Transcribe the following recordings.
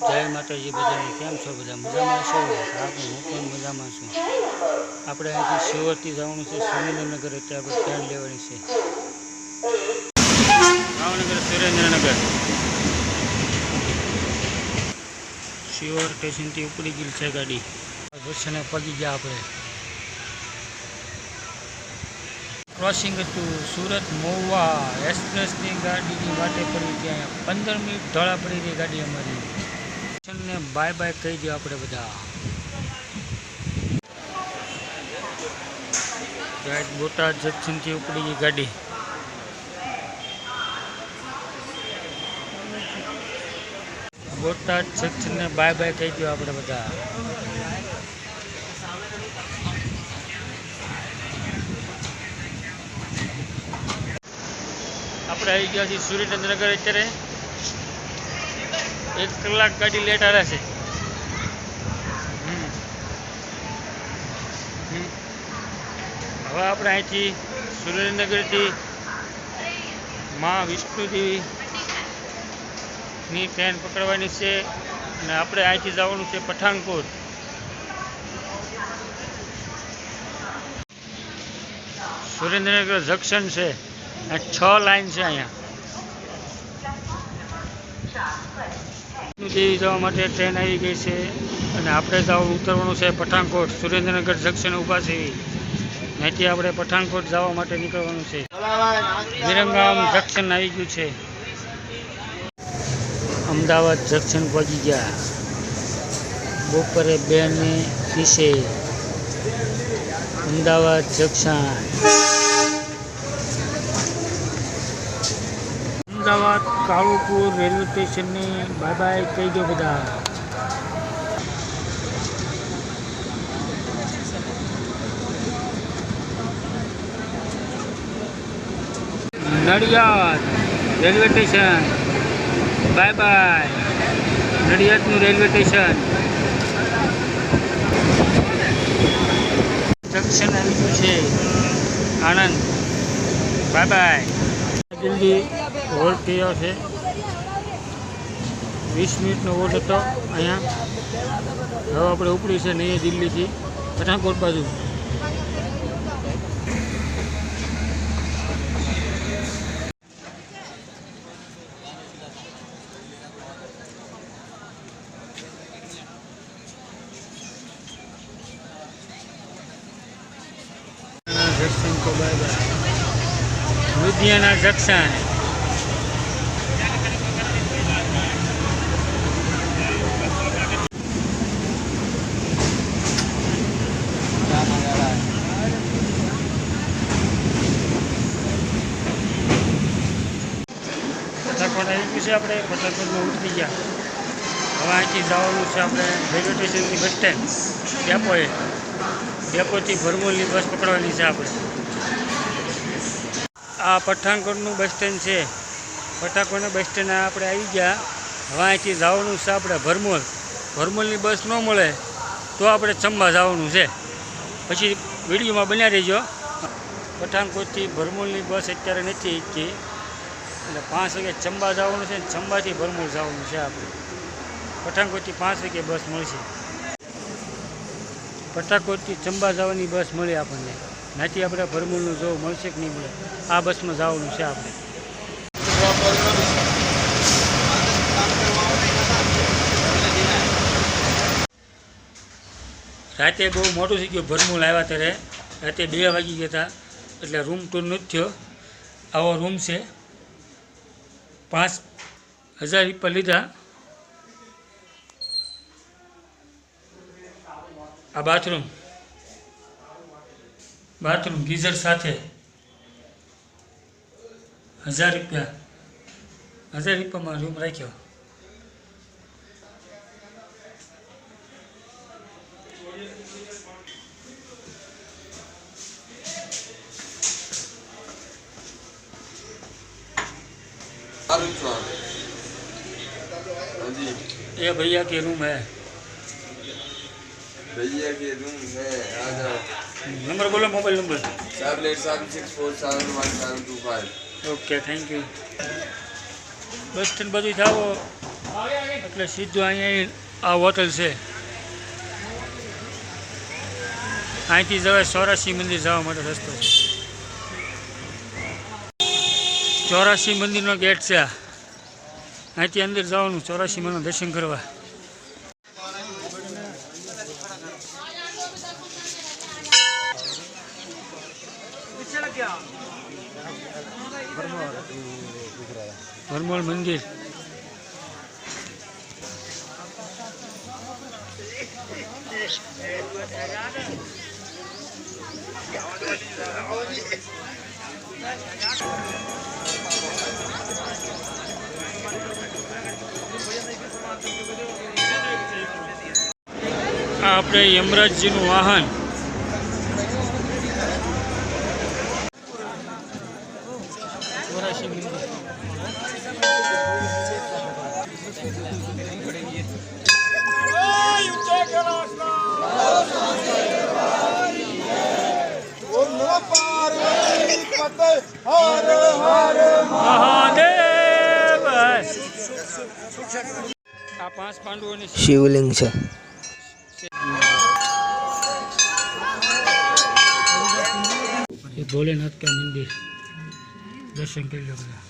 જય માતાજી, બધાને કેમ છો? બધા મજામાં છો? આપણે હું પણ મજામાં છું. આપણે અહીંથી સુરતથી જવાનું છે, સુરેન્દ્રનગર. એટલે આપણે ટ્રેન લેવાની છે. ભાવનગર, સુરેન્દ્રનગર. શિવર સ્ટેશનથી ઉપડી ગયેલી છે ગાડી. દર્શને પગી ગયા આપણે. ક્રોસિંગ હતું સુરત મહુવા એક્સપ્રેસની ગાડીની માટે પડી ત્યાં પંદર મિનિટ ધોળા પડી ગઈ ગાડી અમારી. ને બાય બાય કહી દો આપણે બધા. બોટાદ બોટાદ જંકશનથી ઉપડી ગઈ ગાડી. બોટાદ જંકશનને બાય બાય કહી દો આપણે બધા. આપણે આવી ગયા છીએ સુરેન્દ્રનગર અત્યારે. એક કલાક ગાડી લેટ આવે છે. હવે આપણે અહીંથી સુરેન્દ્રનગરથી મા વિષ્ણુદેવી ની ટ્રેન પકડવાની છે અને આપણે અહીંથી જવાનું છે પઠાણકોટ સુરેન્દ્રનગર જંકશન છે. છ લાઈન છે અહીંયા. દેવી જવા માટે ટ્રેન આવી ગઈ છે અને આપણે જવું ઉતરવાનું છે પઠાણકોટ, સુરેન્દ્રનગર જંકશન ઊભા છે અહીંથી આપણે પઠાણકોટ જવા માટે નીકળવાનું છે. વિરંગામ જંકશન આવી ગયું છે. અમદાવાદ જંકશન પહોંચી ગયા. બપોરે બે ને ત્રીસે અમદાવાદ જંકશન અમદાવાદ કાળુપુર રેલવે સ્ટેશનની બાય બાય કહી દો બધા Nadiad railway station. Bye bye નડિયાદનું railway station. Junction આવી ગયું છે. આણંદ. બાય બાય જલ્દી હોલ્ડ કર્યો છે. વીસ મિનિટનો હોલ્ડ હતો અહીંયા. હવે આપણે ઉપડી છે નહીં દિલ્હીથી. પઠાણકોટ બાજુ. લુધિયાના જંકશન પઠાકોટ આવી ગયું છે આપણે પટલકોટમાં ઉતરી ગયા. હવે અહીંથી જવાનું છે આપણે રેલવે સ્ટેશનથી બસ સ્ટેન્ડ, ડેપોએ. ડેપોથી ભરમોલની બસ પકડવાની છે આપણે. આ પઠાણકોટનું બસ સ્ટેન્ડ છે. પઠાણકોટના બસ સ્ટેન્ડ આપણે આવી ગયા. હવે અહીંથી જવાનું છે આપણે ભરમોલ. ભરમોલની બસ ન મળે તો આપણે ચંબા જવાનું છે. પછી વિડીયોમાં બન્યા રહેજો પઠાણકોટથી ભરમોલની બસ અત્યારે નથી ઈચ્છી એટલે પાંચ વાગે ચંબા જવાનું છે ને ચંબાથી ભરમોલ જવાનું છે આપણે. પઠાણકોટથી પાંચ વાગે બસ મળશે. પઠાણકોટથી ચંબા જવાની બસ મળે આપણને. નાથી આપણે ભરમૂળનું જોવું મળશે કે નહીં મળે. આ બસમાં જવાનું છે આપણે. રાતે બહુ મોટું થઈ ગયું ભરમૂળ આવ્યા ત્યારે. રાતે બે વાગી ગયા હતા. એટલે રૂમ ટૂર નથી થયો. આવો રૂમ છે. પાંચ હજાર રૂપિયા લીધા. આ બાથરૂમ. બાથરૂમ ગીઝર સાથે. હજાર રૂપિયા. હજાર રૂપિયામાં રૂમ રાખ્યો. ये भैया के रूम है भैया के रूम है आ जाओ नंबर बोलो mobile number seven eight seven six four seven one seven two five okay thank you bus stand બધું જાઓ એટલે સીધું અહીંયા આ હોટલ છે અહીંથી જવાય ચોરાસી મંદિર જવા માટે રસ્તો છે ચોરાસી મંદિરનો ગેટ છે આ અહીંથી અંદર જવાનું ચોરાસી માનું દર્શન કરવા. ભરમોલ મંદિર. આ આપણે યમરાજજીનું વાહન. શિવલિંગ છે. ये भोलेनाथ का मंदिर दर्शन कर लो બધા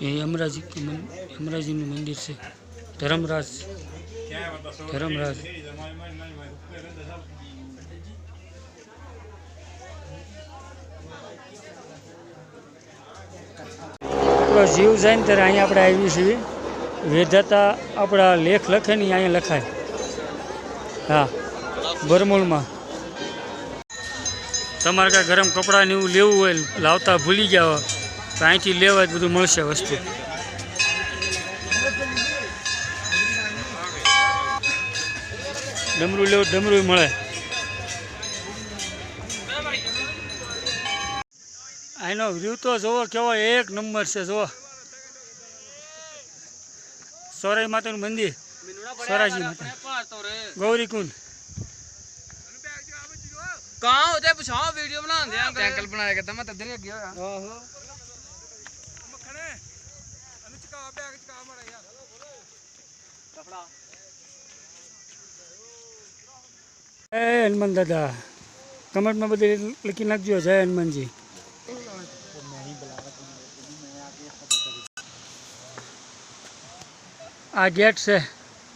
એ યમરાજી કી મન- યમરાજીનું મંદિર છે ધર્મરાજ ધર્મરાજ આપણો જીવ જાય ને ત્યારે અહીંયા આપણે આવી છીએ વેધાતા આપણા લેખ લખે ને અહીંયા લખાય. હા, બરમૂળમાં. તમારે કાંઈ ગરમ કપડાં ને એવું લેવું હોય, લાવતા ભૂલી ગયા હોય તો અહીંથી લેવાય બધું મળશે વસ્તુ. ડમરું લેવું, ડમરું મળે. આનો વ્યૂ તો જુઓ કેવો એક નંબર છે જુઓ સોરાઈ માતાનું મંદિર સોરાજી માતા ગૌરીકુંડ ਕਹਾਂ ਉਹਦੇ ਪਿਛਾਂ ਵੀਡੀਓ ਬਣਾਉਂਦੇ ਆ ਅੰਕਲ ਬਣਾਇਆ ਕਰਦਾ ਮੈਂ ਤੱਦੇ ਨਹੀਂ ਗਿਆ ਆਹੋ જય હનુમાન દાદા કમેન્ટમાં બધી લખી નાખજો જય હનુમાનજી આ ગેટ છે.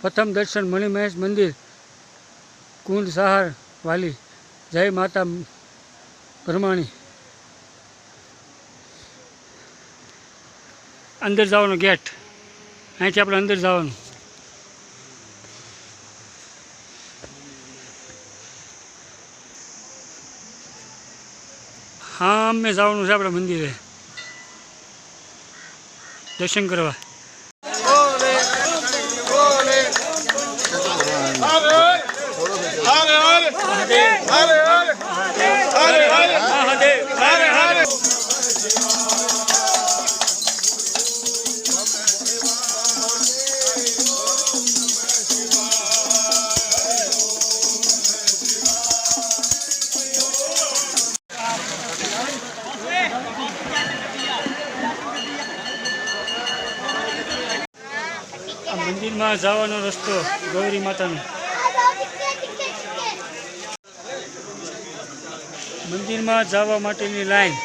પ્રથમ દર્શન મણિમહેશ મંદિર, કુંડ સહાર વાલી. જય માતા ભરમાણી અંદર જવાનો ગેટ. અહીંથી આપણે અંદર જવાનું. હા અમે જવાનું છે આપણે મંદિરે. દર્શન કરવા. મંદિરમાં જવાનો રસ્તો ગૌરી માતાનો. મંદિરમાં જવા માટેની લાઈન.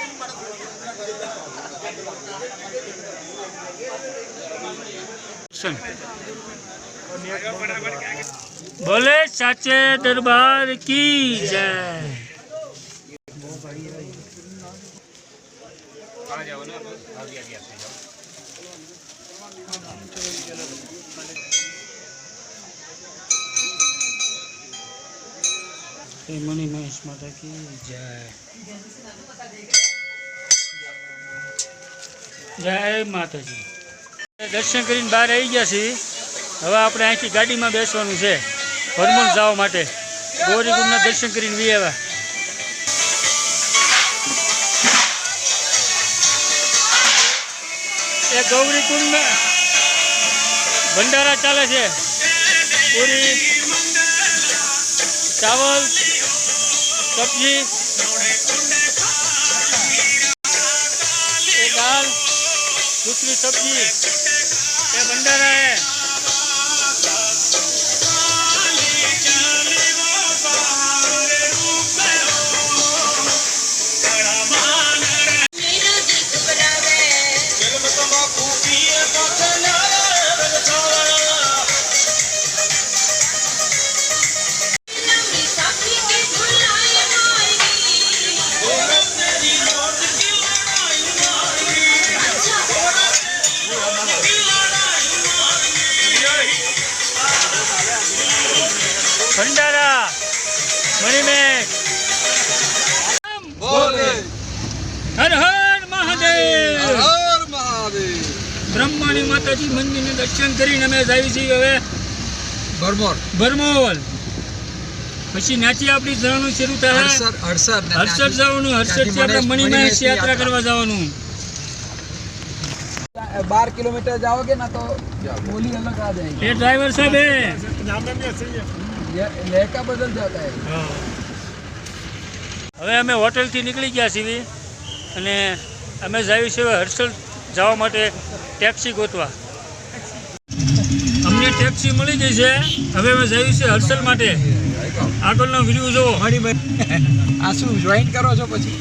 ભલે સાચે દરબાર કી જય. શ્રી મણિ મહેશ માતા કી જય. માતાજી. દર્શન કરીને બહાર આવી ગયા છીએ. હવે આપણે અહીંથી ગાડીમાં બેસવાનું છે. હરમોન જવા માટે. ગૌરીકુંડના દર્શન કરીને વી આવ્યા. એ ગૌરીકુંડમાં ભંડારા ચાલે છે. પૂરી ચાવલ સબ્જી એ દાલ दूसरी सब्जी ये भंडारा है બરમોલ પછી નાચી આપણી જવાનું શરૂ થાય. હર્ષદ જવાનું હર્ષદથી આપણે મણિમહેશ યાત્રા કરવા જવાનું. બાર કિલોમીટર જાઓ કે ના તો બોલી અલગ આ જાય. એ ડ્રાઈવર સાહેબ લેકા બદલ જતા હવે અમે હોટલથી નીકળી ગયા છીએ અને અમે જાવી છે હર્ષદ જવા માટે ટેક્સી ગોતવા. અમને ટેક્સી મળી ગઈ છે. હવે અમે જઈએ છે હર્ષલ માટે. આગળનો વીડિયો જુઓ આ શું જોઈન કરો છો પછી?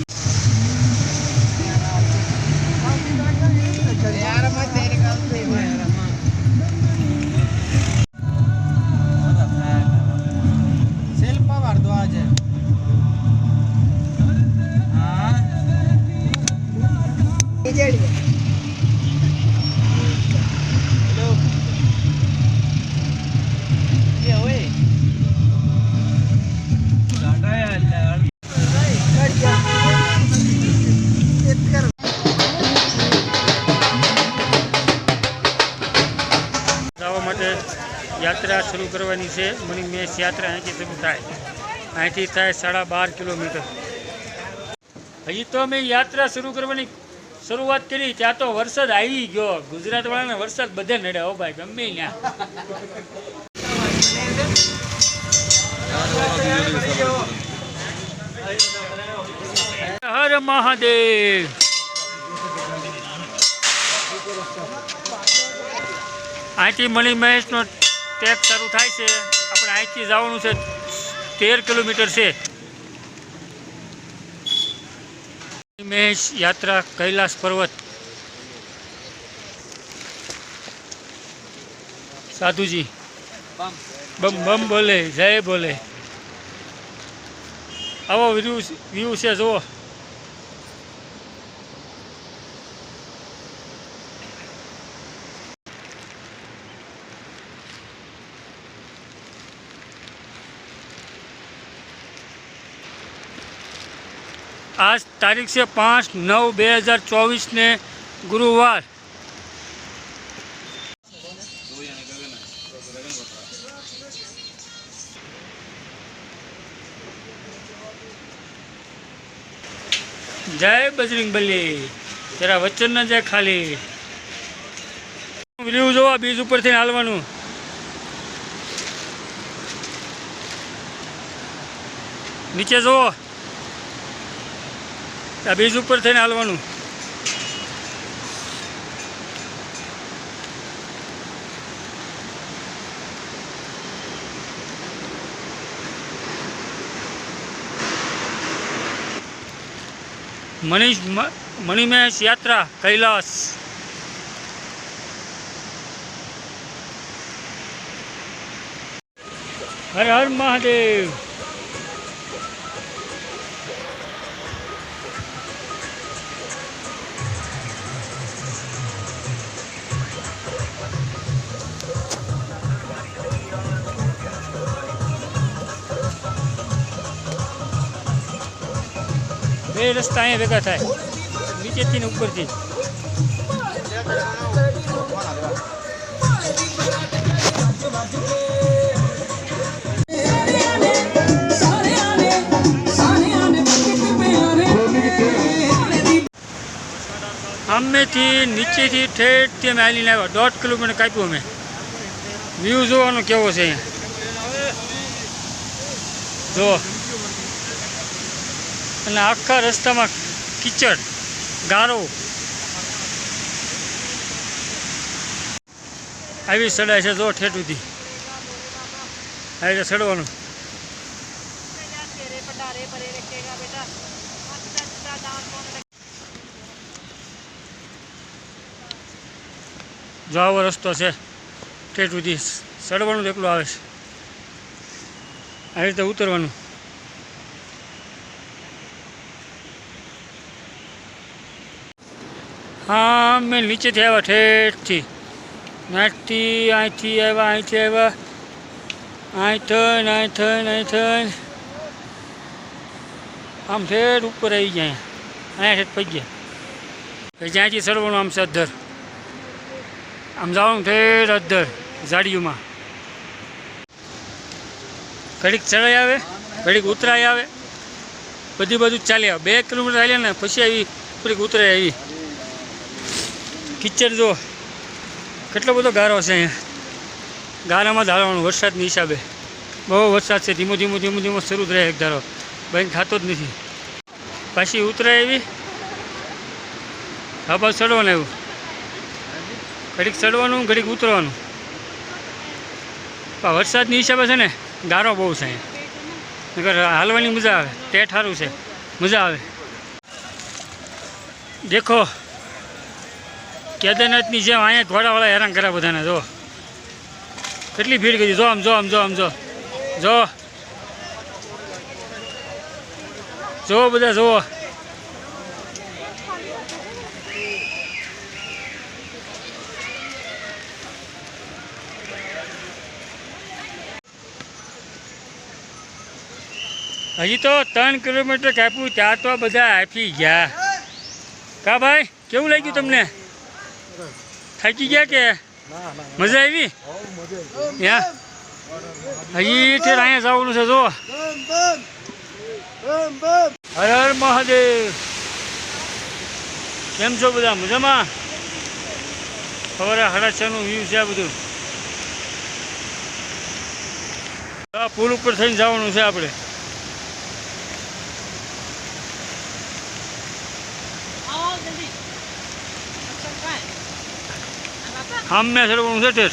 છે. મણિમેશ યાત્રા અહીંથી શરૂ થાય. અહીંથી થાય સાડા બાર કિલોમીટર. હજી તો અમે યાત્રા શરૂ કરવાની શરૂઆત કરી. ત્યાં તો વરસાદ આવી ગયો. ગુજરાત વાળાને વરસાદ બધે નડે હો ભાઈ. ગમે ત્યાં હર મહાદેવ. અહીંથી મળી મહેશનો ટેક શરૂ થાય છે. અહીંથી જવાનું છે તેર કિલોમીટર છે. યાત્રા કૈલાસ પર્વત. સાધુજી બમ. બમ બોલે જય બોલે. આવો વ્યૂ વ્યૂ છે જુઓ. આજ તારીખ છે પાંચ નવ બે હજાર ચોવીસને ગુરુવાર. જય બજરંગ બલી. જરા વચન ના જાય ખાલી. વ્યૂ જોવા, બીજ ઉપરથી હાલવાનું. નીચે જુઓ. આ બીજ ઉપર થઈને હાલવાનું. મનીષ મણિમેશ યાત્રા કૈલાસ. હર હર મહાદેવ. રસ્તા અહીંયા ભેગા થાય. નીચેથી ને ઉપરથી. અમેથી નીચેથી ઠેઠથી અમે હાલીને આવ્યા. દોઢ કિલોમીટર કાપ્યું અમે. વ્યૂ જોવાનો કેવો છે અહીંયા? જો. અને આખા રસ્તામાં કીચડ, ગારો. આવી સડાય છે જો ઠેઠ સુધી. આવી રીતે સડવાનું. જો આવો રસ્તો છે, ઠેઠ સુધી સડવાનું એકલું આવે છે. આવી રીતે ઉતરવાનું. હા મેં નીચેથી આવ્યા ઠેઠથી નાટથી અહીંથી આવ્યા અહીંથી આવ્યા. અહીં થઈને અહીં થઈને અહીં થઈને. આમ ઠેઠ ઉપર આવી ગયા અહીંયા. ઠેઠ પડી ગયા. જ્યાંથી સરવાનું આમ છે અધર આમ જવાનું ઠેઠ અધર ઝાડીઓમાં. ઘડીક ચડાઈ આવે, ઘડીક ઉતરાઈ આવે. બધી બધું ચાલી આવે. બે કિલોમીટર ચાલ્યા ને, પછી આવી થોડીક ઉતરાઈ આવી. કિચડ જો કેટલો બધો ગારો છે અહીંયા. ગારામાં ધારવાનું, વરસાદની હિસાબે. બહુ વરસાદ છે, ધીમો ધીમો ધીમો ધીમો શરૂ રહે એક ધારો. બંધ ખાતો જ નથી. પાછી ઉતરાય એવી. હા બસ ચડવાનું એવું. ઘડીક ચડવાનું, ઘડીક ઉતરવાનું. પણ વરસાદની હિસાબે છે ને, ગારો બહુ છે અહીંયા. હાલવાની મજા આવે. ટેટ સારું છે. મજા આવે. દેખો કેદારનાથની જેમ અહીંયા ઘોડાવાળા હેરાન કર્યા બધાને, જો. કેટલી ભીડ કરી જો આમ જો આમ જો આમ, જો. જો. જુઓ બધા જુઓ હજી તો ત્રણ કિલોમીટર કાપ્યું. ત્યાં તો બધા આપી ગયા. કા ભાઈ, કેવું લાગ્યું તમને? થાકી ગયા કે? મજા આવી? હજી ઠેર અહીંયા જવાનું છે, જો. હર હર મહાદેવ. કેમ છો બધા? મજામાં? સવારે છ વ્યૂ છે આ બધું. આ પુલ ઉપર થઈને જવાનું છે આપણે. સામે ચડવાનું છે ઠેર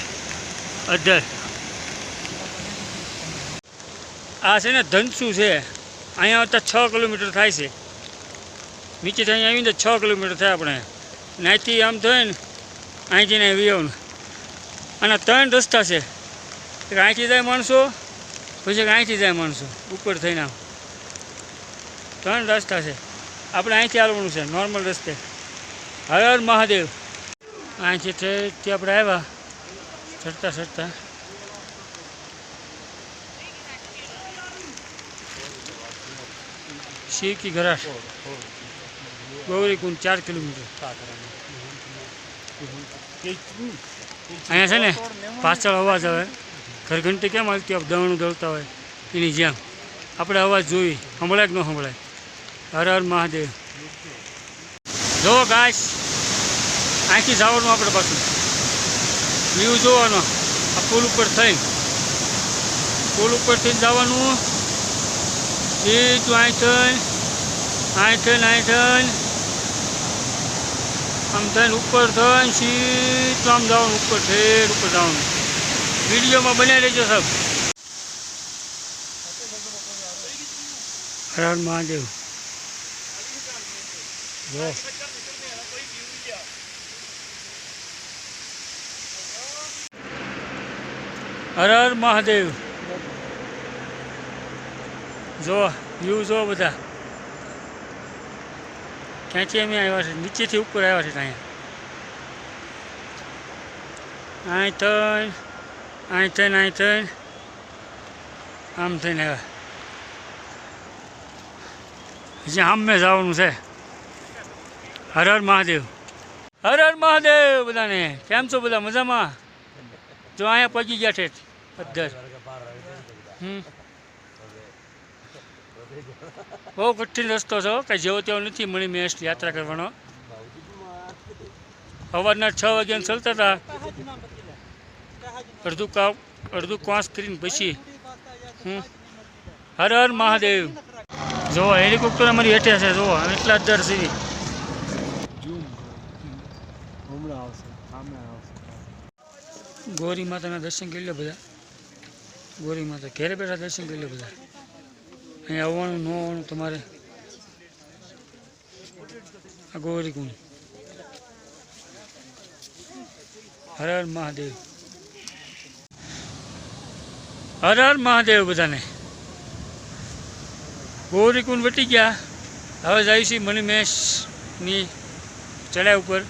અધર આ છે ને ધનસુ છે. અહીંયા આવતા છ કિલોમીટર થાય છે. નીચેથી અહીંયા આવીને છ કિલોમીટર થાય આપણે. નાથી આમ થાય ને, અહીંથી ને વિયવનું અને ત્રણ રસ્તા છે. એક અહીંથી જાય માણસો, પછી અહીંથી જાય માણસો. ઉપર થઈને આમ. ત્રણ રસ્તા છે. આપણે અહીંથી આવવાનું છે, નોર્મલ રસ્તે. હર મહાદેવ. અહીંથી ઠેઠથી આપણે આવ્યા. ચડતા ચડતા. શીકી ગરાશ ઘરાટ ગૌરી કુંડ ચાર કિલોમીટર. અહીંયા છે ને, પાછળ અવાજ આવે. ઘરઘંટી કેમ હાલતી આપ દવાણું દળતા હોય. એની જેમ. આપણે અવાજ જોઈ. સંભળાય કે ન સંભળાય? હર હર મહાદેવ. જો ગાઈસ. અહીંથી જવાનું આપણે પાછું. વ્યૂ જોવાનો. આ પુલ ઉપર થઈને. પુલ ઉપરથી જવાનું. સીધું અહીં થઈ અહીં થઈને અહીં થઈને. આમ થઈને ઉપર થઈને સીધું આમ જવાનું, ઉપર ઠેર ઉપર જવાનું. વિડીયોમાં બનાવી લેજો સાહેબ. હર હર મહાદેવ. જો. હર હર મહાદેવ. જો, વ્યૂ જો બધા. ક્યાંથી અમે આવ્યા છે? નીચેથી ઉપર આવ્યા છે અહીંયા અહીં થઈને અહીં થઈને અહીં થઈને. આમ થઈને આવ્યા. હજી આમે જવાનું છે. હર હર મહાદેવ. હર હર મહાદેવ બધાને. કેમ છો બધા? મજામાં? જો અહીંયા પહોંચી ગયા છે. હમ. બહુ કઠિન રસ્તો છે કે જેવો તેવો નથી મળી મેસ્ટ યાત્રા કરવાનો. સવારના છ વાગ્યાને ચાલતા હતા. અડધું કાપ અડધું ક્વાસ કરીને પછી. હમ. હર હર મહાદેવ. જો હેલિકોપ્ટર અમારી હેઠે છે જો એટલા જ દર સુધી ગોરી માતાના દર્શન કરી લો બધા. ગોરી માતા ઘેરે બેઠા દર્શન કરી લે બધા. અહીંયા આવવાનું, ન આવવાનું તમારે? આ ગોરી કુંડ હર હર મહાદેવ. હર હર મહાદેવ બધાને. ગોરી કુંડ વટી ગયા? હવે જઈશું મણિમેશની ચડાઈ ઉપર.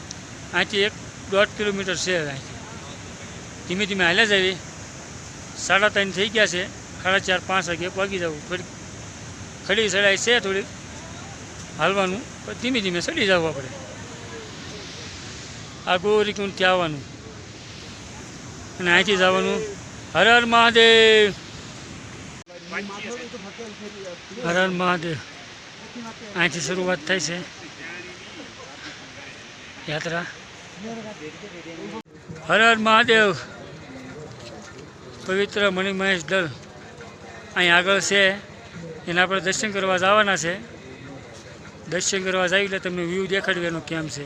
અહીંથી એક દોઢ કિલોમીટર છે અહીંથી ધીમે ધીમે હાલ્યા જઈએ સાડા ત્રણ થઈ ગયા છે. સાડા ચાર, પાંચ વાગે પાકી જવું. થોડીક ખડી ચડાઈ છે થોડીક હાલવાનું. ધીમે ધીમે ચડી જવું આપણે. આ ગોરી કુંડ ત્યાં આવવાનું. અને અહીંથી જવાનું. હર હર મહાદેવ. હર હર મહાદેવ. અહીંથી શરૂઆત થાય છે. યાત્રા. હર હર મહાદેવ. પવિત્ર મણિમહેશ દલ અહીં આગળ છે. એના આપણે દર્શન કરવા જવાના છે. દર્શન કરવા જાય એટલે તમને વ્યૂ દેખાડવાનો કેમ છે.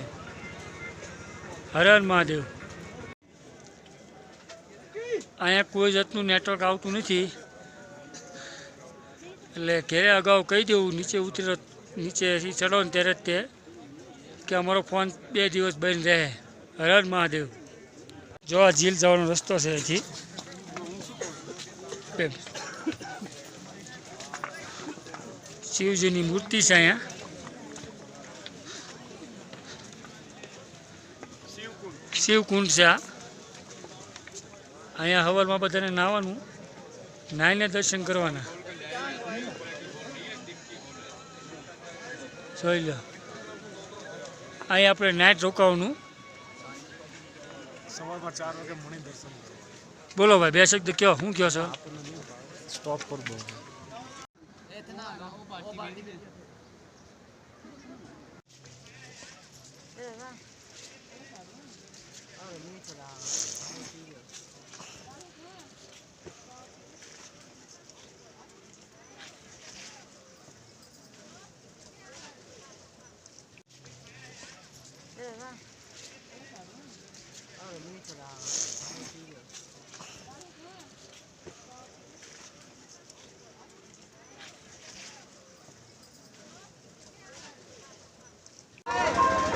હર હર મહાદેવ. અહીંયા કોઈ જાતનું નેટવર્ક આવતું નથી. એટલે ઘેરે અગાઉ કહી દેવું, નીચે ઉતરો નીચેથી ચડો ને ત્યારે જ તે, કે અમારો ફોન બે દિવસ બંધ રહે. હર હર મહાદેવ. જો આ ઝીલ જવાનો રસ્તો છે અહીંથી. બે. શિવજીની મૂર્તિ છે અહીંયા. શિવકુંડ છે આ. અહીંયા હવારમાં બધાને નાહવાનું. નાહીને દર્શન કરવાના. જોઈ લો. અહીં આપણે નાઇટ રોકાવાનું. સવારમાં ચાર વાગે મણી દર્શન બોલો ભાઈ બે શબ્દ કયો શું કયો છો? સ્ટોપ પર દો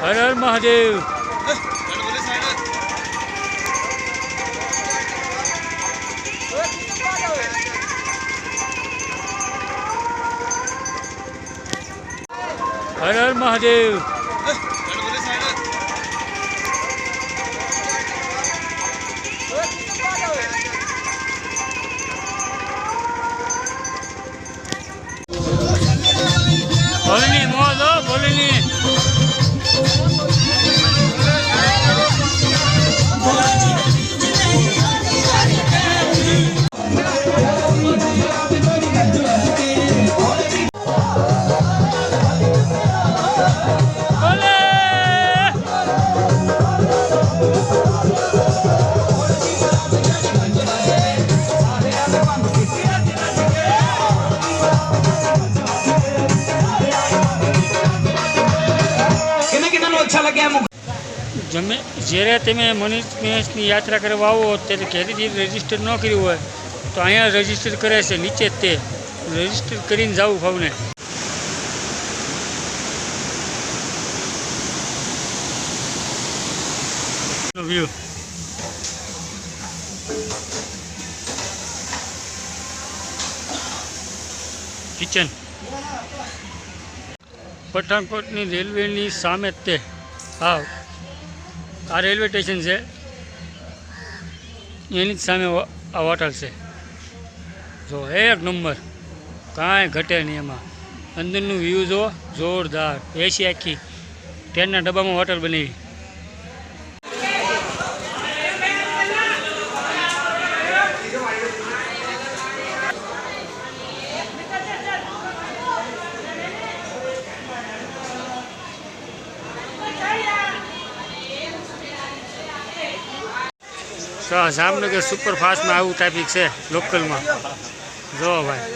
હર હર મહાદેવ. હર હર મહાદેવ. ભોલીની મોજ હો જ્યારે તમે મનીષ મહેશની યાત્રા કરવા આવો ત્યારે ઘરેથી રજિસ્ટર ન કર્યું હોય તો અહીંયા રજિસ્ટર કરે છે નીચે જ તે. રજિસ્ટર કરીને જવું ભાવને વ્યૂ કિચન પઠાણકોટની રેલવેની સામે તે. હા. આ રેલવે સ્ટેશન છે. એની જ સામે આ હોટલ છે. જો એક નંબર. કાંઈ ઘટે નહીં એમાં. અંદરનું વ્યૂ જો જોરદાર. એસી આખી ટ્રેનના ડબ્બામાં હોટલ બનાવી. જામનગર સુપરફાસ્ટમાં આવું ટ્રાફિક છે લોકલમાં. જો ભાઈ.